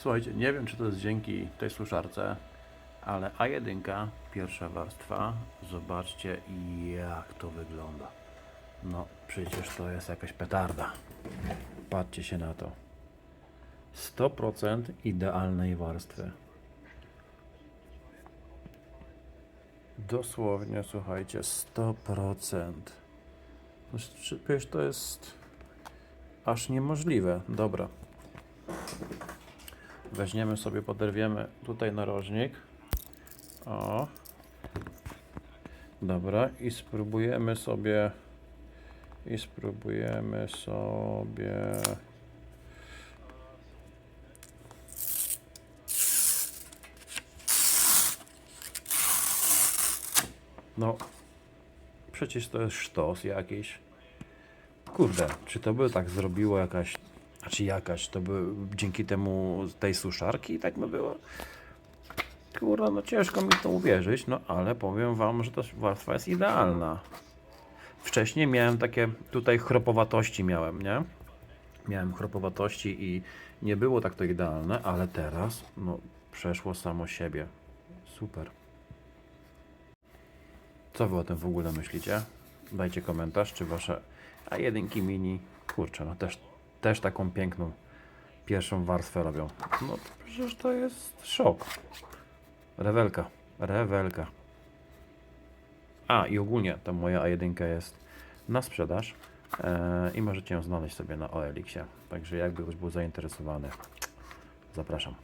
Słuchajcie, nie wiem czy to jest dzięki tej suszarce, ale A1, pierwsza warstwa, zobaczcie jak to wygląda. No przecież to jest jakaś petarda. Patrzcie się na to. 100% idealnej warstwy. Dosłownie, słuchajcie, 100%. No, Przecież to jest aż niemożliwe. Dobra. Weźmiemy sobie, poderwiemy tutaj narożnik. O. Dobra, i spróbujemy sobie. I spróbujemy sobie. No, przecież to jest sztos jakiś. Kurde, czy to by tak zrobiło jakaś, znaczy jakaś, to by dzięki temu tej suszarki tak by było? Kurwa, no ciężko mi to uwierzyć, no ale powiem wam, że ta warstwa jest idealna. Wcześniej miałem takie tutaj chropowatości miałem, nie? Miałem chropowatości i nie było tak to idealne, ale teraz no przeszło samo siebie. Super. Co wy o tym w ogóle myślicie? Dajcie komentarz, czy wasze A1 mini, kurczę, no też, też taką piękną pierwszą warstwę robią. No przecież to jest szok. Rewelka, rewelka. A i ogólnie ta moja A1 jest na sprzedaż e, i możecie ją znaleźć sobie na OLX-ie. Także jakby ktoś był zainteresowany, zapraszam.